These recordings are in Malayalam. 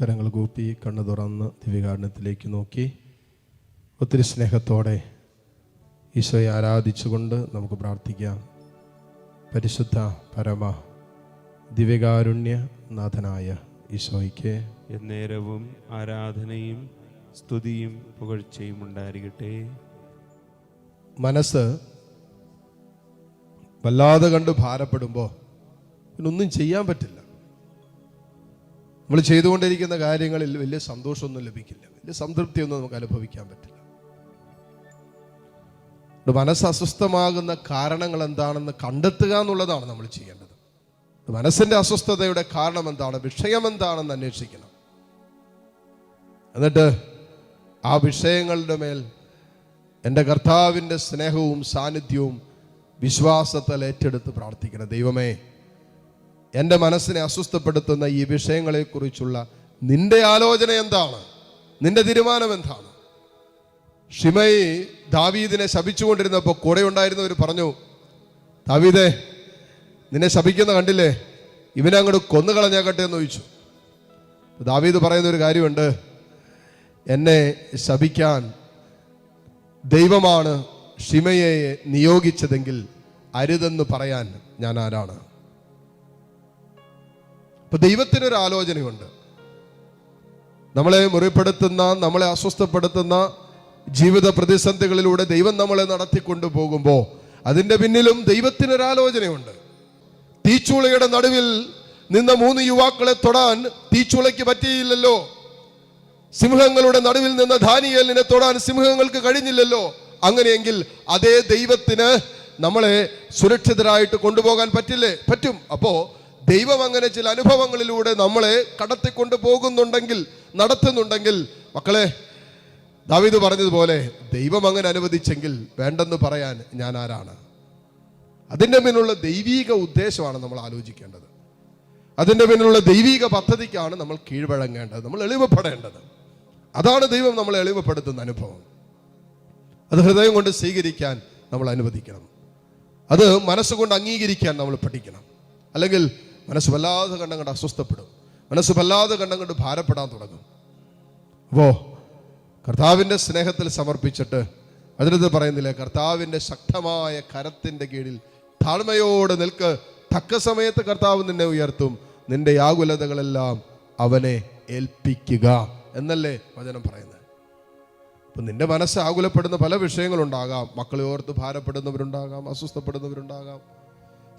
കരങ്ങൾ കൂപ്പി കണ്ണു തുറന്ന് ദിവ്യകാരണത്തിലേക്ക് നോക്കി. ഒത്തിരി സ്നേഹത്തോടെ ഈശോയെ ആരാധിച്ചുകൊണ്ട് നമുക്ക് പ്രാർത്ഥിക്കാം. പരിശുദ്ധ പരമ ദിവ്യകാരുണ്യ നാഥനായ ഈശോയ്ക്ക് എന്നേരവും ആരാധനയും സ്തുതിയും പുകഴ്ചയും ഉണ്ടായിരിക്കട്ടെ. മനസ്സ് വല്ലാതെ കണ്ട് ഭാരപ്പെടുമ്പോൾ പിന്നൊന്നും ചെയ്യാൻ പറ്റില്ല. നമ്മൾ ചെയ്തുകൊണ്ടിരിക്കുന്ന കാര്യങ്ങളിൽ വലിയ സന്തോഷമൊന്നും ലഭിക്കില്ല. വലിയ സംതൃപ്തിയൊന്നും നമുക്ക് അനുഭവിക്കാൻ പറ്റില്ല. മനസ്സ് അസ്വസ്ഥമാകുന്ന കാരണങ്ങൾ എന്താണെന്ന് കണ്ടെത്തുക എന്നുള്ളതാണ് നമ്മൾ ചെയ്യേണ്ടത്. മനസ്സിന്റെ അസ്വസ്ഥതയുടെ കാരണം എന്താണ്? വിഷയം എന്താണെന്ന് അന്വേഷിക്കണം. എന്നിട്ട് ആ വിഷയങ്ങളുടെ മേൽ എന്റെ കർത്താവിന്റെ സ്നേഹവും സാന്നിധ്യവും വിശ്വാസത്തിൽ ഏറ്റെടുത്ത് പ്രാർത്ഥിക്കണം. ദൈവമേ എന്റെ മനസ്സിനെ അസ്വസ്ഥപ്പെടുത്തുന്ന ഈ വിഷയങ്ങളെക്കുറിച്ചുള്ള നിന്റെ ആലോചന എന്താണ്? നിന്റെ തീരുമാനം എന്താണ്? ഷിമൈ ദാവീദിനെ ശപിച്ചുകൊണ്ടിരുന്നപ്പോൾ കൂടെ ഉണ്ടായിരുന്നവർ പറഞ്ഞു ദാവീദേ നിന്നെ ശപിക്കുന്ന കണ്ടില്ലേ? ഇവനെ അങ്ങോട്ട് കൊന്നുകളഞ്ഞാക്കട്ടെ എന്ന് ചോദിച്ചു. ദാവീദ് പറയുന്ന ഒരു കാര്യമുണ്ട് എന്നെ ശപിക്കാൻ ദൈവമാണ് ഷിമയെ നിയോഗിച്ചതെങ്കിൽ അരുതെന്ന് പറയാൻ ഞാൻ ആരാണ്? അപ്പൊ ദൈവത്തിനൊരു ആലോചനയുണ്ട്. നമ്മളെ മുറിപ്പെടുത്തുന്ന നമ്മളെ അസ്വസ്ഥപ്പെടുത്തുന്ന ജീവിത പ്രതിസന്ധികളിലൂടെ ദൈവം നമ്മളെ നടത്തിക്കൊണ്ടു പോകുമ്പോൾ അതിന്റെ പിന്നിലും ദൈവത്തിനൊരാലോചനയുണ്ട് തീച്ചൂളയുടെ നടുവിൽ നിന്ന മൂന്ന് യുവാക്കളെ തൊടാൻ തീച്ചൂളയ്ക്ക് പറ്റിയില്ലല്ലോ. സിംഹങ്ങളുടെ നടുവിൽ നിന്ന് ധാനിയലിനെ തൊടാൻ സിംഹങ്ങൾക്ക് കഴിഞ്ഞില്ലല്ലോ. അങ്ങനെയെങ്കിൽ അതേ ദൈവത്തിന് നമ്മളെ സുരക്ഷിതരായിട്ട് കൊണ്ടുപോകാൻ പറ്റില്ലേ? പറ്റും. അപ്പോ ദൈവം അങ്ങനെ ചില അനുഭവങ്ങളിലൂടെ നമ്മളെ കടത്തിക്കൊണ്ട് പോകുന്നുണ്ടെങ്കിൽ നടത്തുന്നുണ്ടെങ്കിൽ മക്കളെ ദാവിദ് പറഞ്ഞതുപോലെ ദൈവം അങ്ങനെ അനുവദിച്ചെങ്കിൽ വേണ്ടെന്ന് പറയാൻ ഞാൻ ആരാണ്? അതിന്റെ പിന്നിലുള്ള ദൈവീക ഉദ്ദേശമാണ് നമ്മൾ ആലോചിക്കേണ്ടത്. അതിന്റെ പിന്നിലുള്ള ദൈവീക പദ്ധതിക്കാണ് നമ്മൾ കീഴ്വഴങ്ങേണ്ടത് നമ്മൾ എളിവപ്പെടേണ്ടത് അതാണ് ദൈവം നമ്മളെ എളിവപ്പെടുത്തുന്ന അനുഭവം. അത് ഹൃദയം കൊണ്ട് സ്വീകരിക്കാൻ നമ്മൾ അനുവദിക്കണം. അത് മനസ്സുകൊണ്ട് അംഗീകരിക്കാൻ നമ്മൾ പഠിക്കണം. അല്ലെങ്കിൽ മനസ്സ് വല്ലാതെ കണ്ടം കണ്ട് അസ്വസ്ഥപ്പെടും. മനസ്സ് വല്ലാതെ കണ്ടം കണ്ട് ഭാരപ്പെടാൻ തുടങ്ങും. അപ്പോ കർത്താവിന്റെ സ്നേഹത്തിൽ സമർപ്പിച്ചിട്ട് അതിനകത്ത് പറയുന്നില്ലേ കർത്താവിന്റെ ശക്തമായ കരത്തിന്റെ കീഴിൽ താഴ്മയോടെ നിൽക്ക്. തക്ക സമയത്ത് കർത്താവ് നിന്നെ ഉയർത്തും. നിന്റെ ആകുലതകളെല്ലാം അവനെ ഏൽപ്പിക്കുക എന്നല്ലേ വചനം പറയുന്നത്. അപ്പം നിന്റെ മനസ്സ് ആകുലപ്പെടുന്ന പല വിഷയങ്ങളുണ്ടാകാം. മക്കളെ ഓർത്ത് ഭാരപ്പെടുന്നവരുണ്ടാകാം അസ്വസ്ഥപ്പെടുന്നവരുണ്ടാകാം.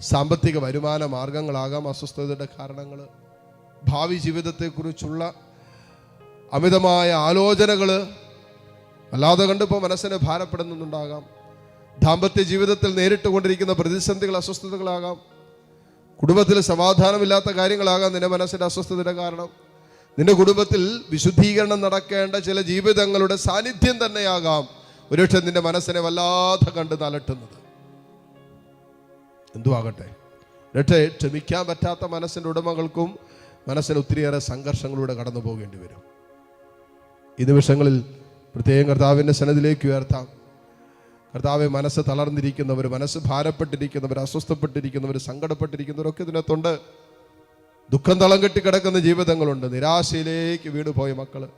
സാമ്പത്തിക വരുമാന മാർഗങ്ങളാകാം അസ്വസ്ഥതയുടെ കാരണങ്ങൾ. ഭാവി ജീവിതത്തെക്കുറിച്ചുള്ള അമിതമായ ആലോചനകൾ അല്ലാതെ കണ്ടിപ്പോൾ മനസ്സിനെ ഭാരപ്പെടുന്നുണ്ടാകാം ദാമ്പത്യ ജീവിതത്തിൽ നേരിട്ട് കൊണ്ടിരിക്കുന്ന പ്രതിസന്ധികൾ അസ്വസ്ഥതകളാകാം. കുടുംബത്തിൽ സമാധാനമില്ലാത്ത കാര്യങ്ങളാകാം നിന്റെ മനസ്സിന്റെ അസ്വസ്ഥതയുടെ കാരണം. നിന്റെ കുടുംബത്തിൽ വിശുദ്ധീകരണം നടക്കേണ്ട ചില ജീവിതങ്ങളുടെ സാന്നിധ്യം തന്നെയാകാം ഒരുപക്ഷെ നിന്റെ മനസ്സിനെ വല്ലാതെ കണ്ട് നലട്ടുന്നത്. എന്തുവാകട്ടെ? എന്നിട്ട് ക്ഷമിക്കാൻ പറ്റാത്ത മനസ്സിന്റെ ഉടമകൾക്കും മനസ്സിന് ഒത്തിരിയേറെ സംഘർഷങ്ങളിലൂടെ കടന്നു പോകേണ്ടി വരും. ഈ നിമിഷങ്ങളിൽ പ്രത്യേകം കർത്താവിന്റെ സനത്തിലേക്ക് ഉയർത്താം. കർത്താവ് മനസ്സ് തളർന്നിരിക്കുന്നവർ മനസ്സ് ഭാരപ്പെട്ടിരിക്കുന്നവർ അസ്വസ്ഥപ്പെട്ടിരിക്കുന്നവർ സങ്കടപ്പെട്ടിരിക്കുന്നവരൊക്കെ ഇതിനകത്തുണ്ട് ദുഃഖം തളം കെട്ടി കിടക്കുന്ന ജീവിതങ്ങളുണ്ട്. നിരാശയിലേക്ക് വീട് പോയ മക്കൾ.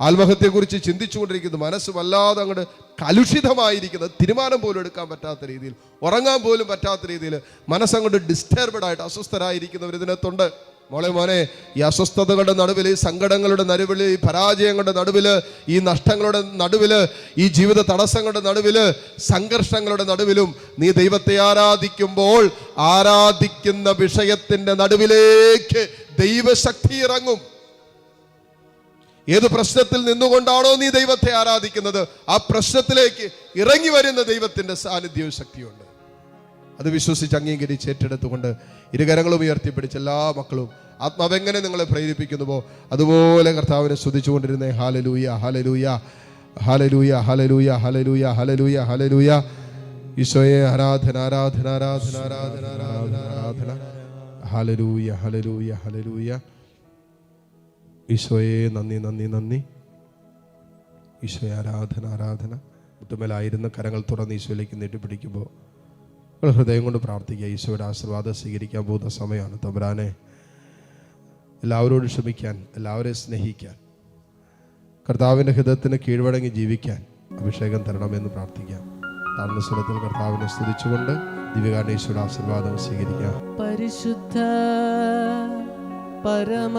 ആത്മഹത്യയെക്കുറിച്ച് ചിന്തിച്ചുകൊണ്ടിരിക്കുന്ന. മനസ്സ് വല്ലാതെ അങ്ങോട്ട് കലുഷിതമായിരിക്കുന്നത് തീരുമാനം പോലും എടുക്കാൻ പറ്റാത്ത രീതിയിൽ ഉറങ്ങാൻ പോലും പറ്റാത്ത രീതിയിൽ മനസ്സങ്ങോട്ട് ഡിസ്റ്റർബഡ് ആയിട്ട് അസ്വസ്ഥരായിരിക്കുന്നവർ ഇതിനകത്തുണ്ട്. മോളെ മോനെ ഈ അസ്വസ്ഥതകളുടെ നടുവിൽ ഈ സങ്കടങ്ങളുടെ നടുവിൽ ഈ പരാജയങ്ങളുടെ നടുവിൽ ഈ നഷ്ടങ്ങളുടെ നടുവിൽ ഈ ജീവിത തടസ്സങ്ങളുടെ നടുവിൽ സംഘർഷങ്ങളുടെ നടുവിലും നീ ദൈവത്തെ ആരാധിക്കുമ്പോൾ ആരാധിക്കുന്ന വിഷയത്തിന്റെ നടുവിലേക്ക് ദൈവശക്തി ഇറങ്ങും. ഏത് പ്രശ്നത്തിൽ നിന്നുകൊണ്ടാണോ നീ ദൈവത്തെ ആരാധിക്കുന്നത്? ആ പ്രശ്നത്തിലേക്ക് ഇറങ്ങി വരുന്ന ദൈവത്തിന്റെ സാന്നിധ്യവും ശക്തിയുണ്ട്. അത് വിശ്വസിച്ച് അംഗീകരിച്ച് ഏറ്റെടുത്തുകൊണ്ട് ഇരുകരങ്ങളും ഉയർത്തിപ്പിടിച്ച് എല്ലാ മക്കളും ആത്മാവെങ്ങനെ നിങ്ങളെ പ്രേരിപ്പിക്കുന്നുവോ അതുപോലെ കർത്താവിനെ സ്തുതിച്ചുകൊണ്ടിരുന്നേ. Hallelujah hallelujah hallelujah hallelujah hallelujah hallelujah hallelujah ഈശോയെ ആരാധന ആരാധന ആരാധന ആരാധന ആരാധന. ആരാധന ഹാലലൂയ ഹാലലൂയ ഹാലലൂയ ഈശോയെ നന്ദി നന്ദി നന്ദി. ഈശോയെ ആരാധന ആരാധന. മുട്ടുമേലായിരുന്ന കരങ്ങൾ തുറന്ന് ഈശോയിലേക്ക് നീട്ടിപ്പിടിക്കുമ്പോൾ നമ്മൾ ഹൃദയം കൊണ്ട് പ്രാർത്ഥിക്കുക ഈശോയുടെ ആശീർവാദം സ്വീകരിക്കാൻ പോകുന്ന സമയമാണ്. തമ്പുരാനെ എല്ലാവരോടും ക്ഷമിക്കാൻ എല്ലാവരെയും സ്നേഹിക്കാൻ കർത്താവിന്റെ ഹിതത്തിന് കീഴ്വഴങ്ങി ജീവിക്കാൻ അഭിഷേകം തരണമെന്ന് പ്രാർത്ഥിക്കാം. താഴ്ന്ന സ്വരത്തിൽ കർത്താവിനെ സ്തുതിച്ചുകൊണ്ട് ദിവ്യകാരണേശ്വര ആശീർവാദം സ്വീകരിക്കാം. പരിശുദ്ധ പരമ